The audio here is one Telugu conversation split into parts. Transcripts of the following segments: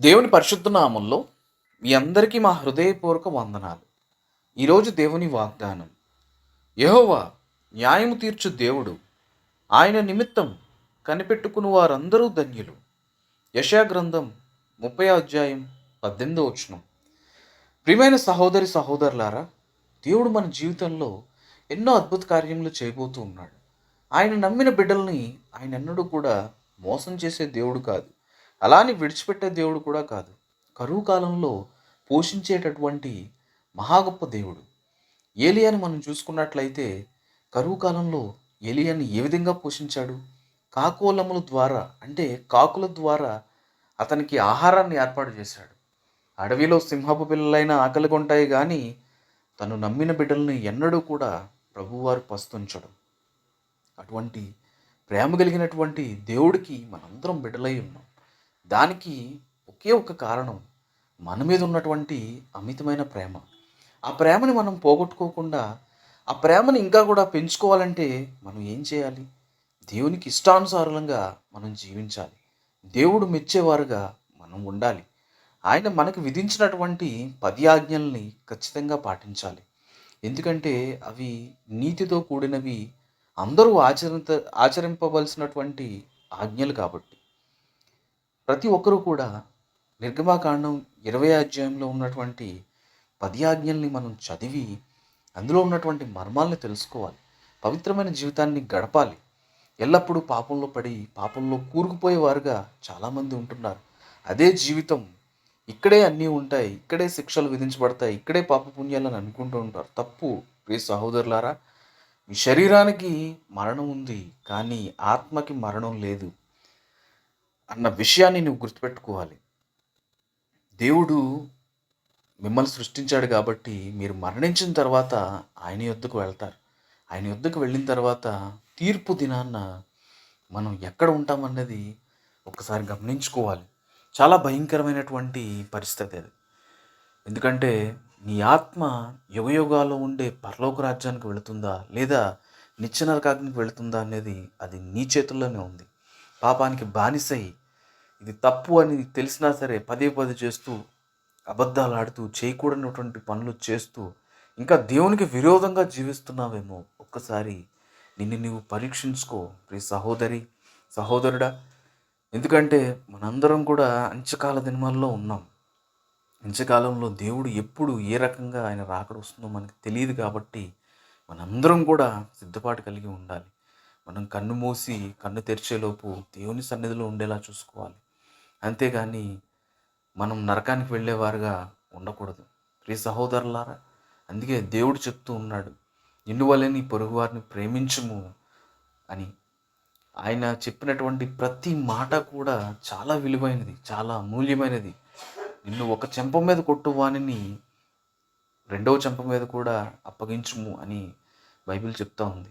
దేవుని పరిశుద్ధ నామంలో మీ అందరికీ మా హృదయపూర్వక వందనాలు. ఈరోజు దేవుని వాగ్దానం. యహోవా న్యాయము తీర్చు దేవుడు ఆయన నిమిత్తం కనిపెట్టుకుని వారందరూ ధన్యులు. యశా గ్రంథం ముప్పై అధ్యాయం పద్దెనిమిదో వచనం. ప్రియమైన సహోదరి సహోదరులారా దేవుడు మన జీవితంలో ఎన్నో అద్భుత కార్యములు చేయబోతూ ఉన్నాడు. ఆయన నమ్మిన బిడ్డల్ని ఆయన ఎన్నడూ కూడా మోసం చేసే దేవుడు కాదు. అలాని విడిచిపెట్టే దేవుడు కూడా కాదు. కరువు కాలంలో పోషించేటటువంటి మహా గొప్ప దేవుడు. ఏలియాని మనం చూసుకున్నట్లయితే కరువు కాలంలో ఏలియాని ఏ విధంగా పోషించాడు? కాకోలముల ద్వారా అంటే కాకుల ద్వారా అతనికి ఆహారాన్ని ఏర్పాటు చేశాడు. అడవిలో సింహపు పిల్లలైన ఆకలిగొంటాయి కానీ తను నమ్మిన బిడ్డల్ని ఎన్నడూ కూడా ప్రభువారు పస్తుంచడం అటువంటి ప్రేమ కలిగినటువంటి దేవుడికి మనందరం బిడ్డలై ఉన్నాం. దానికి ఒకే ఒక కారణం. మన మీద ఉన్నటువంటి అమితమైన ప్రేమ. ఆ ప్రేమని మనం పోగొట్టుకోకుండా ఆ ప్రేమని ఇంకా కూడా పెంచుకోవాలంటే మనం ఏం చేయాలి? దేవునికి ఇష్టానుసారంగా మనం జీవించాలి. దేవుడు మెచ్చేవారుగా మనం ఉండాలి. ఆయన మనకు విధించినటువంటి పది ఆజ్ఞల్ని ఖచ్చితంగా పాటించాలి. ఎందుకంటే అవి నీతితో కూడినవి అందరూ ఆచరింత ఆచరింపవలసినటువంటి ఆజ్ఞలు కాబట్టి. ప్రతి ఒక్కరూ కూడా నిర్గమాకాండం ఇరవై అధ్యాయంలో ఉన్నటువంటి పది ఆజ్ఞల్ని మనం చదివి అందులో ఉన్నటువంటి మర్మాల్ని తెలుసుకోవాలి. పవిత్రమైన జీవితాన్ని గడపాలి. ఎల్లప్పుడూ పాపంలో పడి పాపంలో కూరుకుపోయేవారుగా చాలామంది ఉంటున్నారు. అదే జీవితం ఇక్కడే అన్నీ ఉంటాయి ఇక్కడే శిక్షలు విధించబడతాయి ఇక్కడే పాపపుణ్యాలని అనుకుంటూ ఉంటారు. తప్పు ప్రియ సహోదరులారా మీ శరీరానికి మరణం ఉంది కానీ ఆత్మకి మరణం లేదు. అన్న విషయాన్ని నువ్వు గుర్తుపెట్టుకోవాలి. దేవుడు మిమ్మల్ని సృష్టించాడు కాబట్టి మీరు మరణించిన తర్వాత ఆయన యొద్దకు వెళ్తారు. ఆయన యొద్దకు వెళ్ళిన తర్వాత తీర్పు దినాన్న మనం ఎక్కడ ఉంటామన్నది ఒకసారి గమనించుకోవాలి. చాలా భయంకరమైనటువంటి పరిస్థితి అది. ఎందుకంటే నీ ఆత్మ యుగయుగాల్లో ఉండే పరలోక రాజ్యానికి వెళుతుందా లేదా నిత్య నరకాగ్నికి వెళుతుందా అనేది అది నీ చేతుల్లోనే ఉంది. పాపానికి బానిసై ఇది తప్పు అని తెలిసినా సరే పదే పదే చేస్తూ అబద్ధాలు ఆడుతూ చేయకూడనటువంటి పనులు చేస్తూ ఇంకా దేవునికి విరోధంగా జీవిస్తున్నావేమో ఒక్కసారి నిన్ను నీవు పరీక్షించుకో. ప్రియ సహోదరి సహోదరుడా ఎందుకంటే మనందరం కూడా అంచకాల దినమాల్లో ఉన్నాం. అంచకాలంలో దేవుడు ఎప్పుడు ఏ రకంగా ఆయన రాకడ వస్తుందో మనకి తెలియదు కాబట్టి మనందరం కూడా సిద్ధపాటు కలిగి ఉండాలి. మనం కన్ను మూసి కన్ను తెరిచేలోపు దేవుని సన్నిధిలో ఉండేలా చూసుకోవాలి. అంతేగాని మనం నరకానికి వెళ్ళేవారుగా ఉండకూడదు. ప్రియ సహోదరులారా అందుకే దేవుడు చెప్తూ ఉన్నాడు నిన్ను వలె నీ పొరుగు వారిని ప్రేమించుము అని. ఆయన చెప్పినటువంటి ప్రతి మాట కూడా చాలా విలువైనది చాలా అమూల్యమైనది. నిన్ను ఒక చెంప మీద కొట్టు వాణిని రెండవ చెంప మీద కూడా అప్పగించుము అని బైబిల్ చెప్తా ఉంది.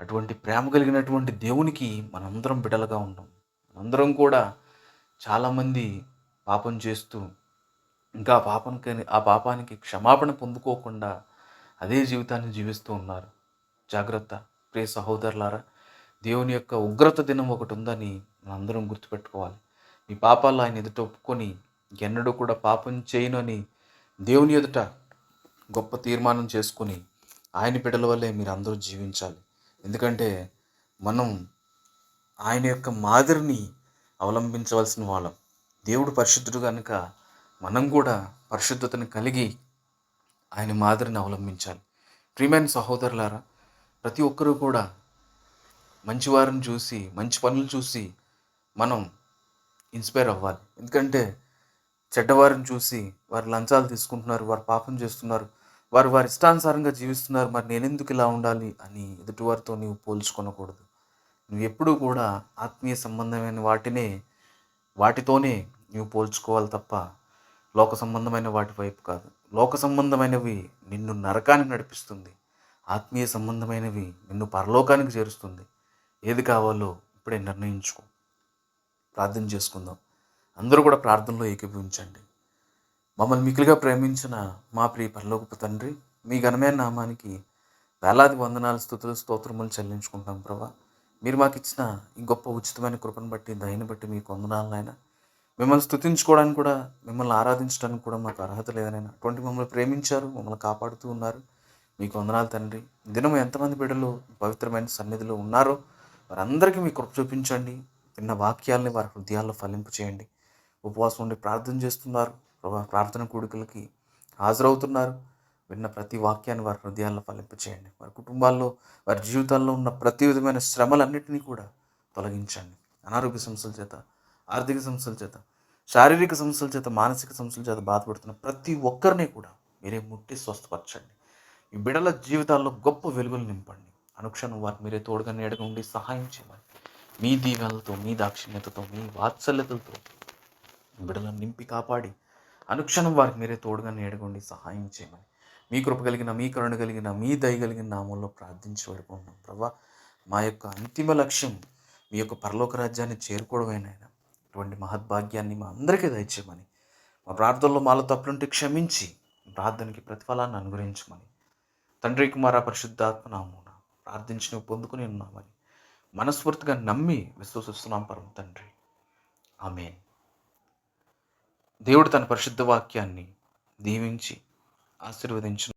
అటువంటి ప్రేమ కలిగినటువంటి దేవునికి మనందరం బిడలుగా ఉన్నాం మనందరం కూడా చాలామంది పాపం చేస్తూ ఇంకా ఆ పాపానికి ఆ పాపానికి క్షమాపణ పొందుకోకుండా అదే జీవితాన్ని జీవిస్తూ ఉన్నారు. జాగ్రత్త ప్రియ సహోదరులారా దేవుని యొక్క ఉగ్రత దినం ఒకటి ఉందని మనందరం గుర్తుపెట్టుకోవాలి. మీ పాపాలు ఆయన ఎదుట ఒప్పుకొని ఎన్నడూ కూడా పాపం చేయను అని దేవుని ఎదుట గొప్ప తీర్మానం చేసుకొని ఆయన బిడ్డల వల్లే మీరు అందరూ జీవించాలి. ఎందుకంటే మనం ఆయన యొక్క మాదిరిని అవలంబించవలసిన వాళ్ళం. దేవుడు పరిశుద్ధుడు కనుక మనం కూడా పరిశుద్ధతను కలిగి ఆయన మాదిరిని అవలంబించాలి. ప్రియమైన సహోదరులారా ప్రతి ఒక్కరూ కూడా మంచివారిని చూసి మంచి పనులు చూసి మనం ఇన్స్పైర్ అవ్వాలి. ఎందుకంటే చెడ్డవారిని చూసి వారు లంచాలు తీసుకుంటున్నారు వారు పాపం చేస్తున్నారు వారు వారి ఇష్టానుసారంగా జీవిస్తున్నారు మరి నేనెందుకు ఇలా ఉండాలి అని ఎదుటివారితో నీవు పోల్చుకొనకూడదు. నువ్వు ఎప్పుడూ కూడా ఆత్మీయ సంబంధమైన వాటినే వాటితోనే నువ్వు పోల్చుకోవాలి తప్ప లోక సంబంధమైన వాటి వైపు కాదు. లోక సంబంధమైనవి నిన్ను నరకానికి నడిపిస్తుంది. ఆత్మీయ సంబంధమైనవి నిన్ను పరలోకానికి చేరుస్తుంది. ఏది కావాలో ఇప్పుడే నిర్ణయించుకో. ప్రార్థన చేసుకుందాం. అందరూ కూడా ప్రార్థనలో ఏకీభవించండి. మమ్మల్ని మికిలిగా ప్రేమించిన మా ప్రియ పరలోకపు తండ్రి మీ ఘనమైన నామానికి వేలాది వందనాలు స్థుతులు స్తోత్రములు చెల్లించుకుంటాం ప్రభా. మీరు మాకు ఇచ్చిన ఈ గొప్ప ఉచితమైన కృపను బట్టి దయని బట్టి మీకు వందనాలు నాయన. మిమ్మల్ని స్తుతించుకోవడానికి కూడా మిమ్మల్ని ఆరాధించడానికి కూడా మాకు అర్హత లేదనైనా అటువంటి మమ్మల్ని ప్రేమించారు మమ్మల్ని కాపాడుతూ ఉన్నారు. మీకు వందనాలు తండ్రి దినం ఎంతమంది బిడ్డలు పవిత్రమైన సన్నిధిలో ఉన్నారో వారందరికీ మీ కృప చూపించండి. విన్న వాక్యాలని వారి హృదయాల్లో ఫలింపు చేయండి. ఉపవాసం ఉండి ప్రార్థన చేస్తున్నారు. ప్రార్థన కూడికలకి హాజరవుతున్నారు. విన్న ప్రతి వాక్యాన్ని వారి హృదయాల్లో ఫలింపచేయండి వారి కుటుంబాల్లో వారి జీవితాల్లో ఉన్న ప్రతి విధమైన శ్రమలన్నింటినీ కూడా తొలగించండి. అనారోగ్య సమస్యల చేత ఆర్థిక సమస్యల చేత శారీరక సమస్యల చేత మానసిక సమస్యల చేత బాధపడుతున్న ప్రతి ఒక్కరిని కూడా మీరే ముట్టి స్వస్థపరచండి. ఈ బిడల జీవితాల్లో గొప్ప వెలుగులు నింపండి. అనుక్షణం వారికి మీరే తోడుగా నీడగా ఉండి సహాయం చేయమని మీ దీవెనలతో మీ దాక్షిణ్యతతో మీ వాత్సల్యతలతో బిడలను నింపి కాపాడి అనుక్షణం వారికి మీరే తోడుగా నీడగా ఉండి సహాయం చేయమని మీ కృప కలిగిన మీ కరుణ కలిగిన మీ దయ కలిగిన నామంలో ప్రార్థించి పడుకుంటున్నాం ప్రభా మా యొక్క అంతిమ లక్ష్యం మీ యొక్క పరలోక రాజ్యాన్ని చేరుకోవడమేనైనా ఇటువంటి మహద్భాగ్యాన్ని మా అందరికీ దయచేయమని మా ప్రార్థనలో మాలో తప్పులుంటే క్షమించి ప్రార్థనకి ప్రతిఫలాన్ని అనుగ్రహించమని తండ్రి కుమార పరిశుద్ధాత్మ నామూన ప్రార్థించి నువ్వు పొందుకుని ఉన్నామని మనస్ఫూర్తిగా నమ్మి విశ్వసిస్తున్నాం పరమ తండ్రి. ఆమె దేవుడు తన పరిశుద్ధ వాక్యాన్ని దీవించి ఆశీర్వదించు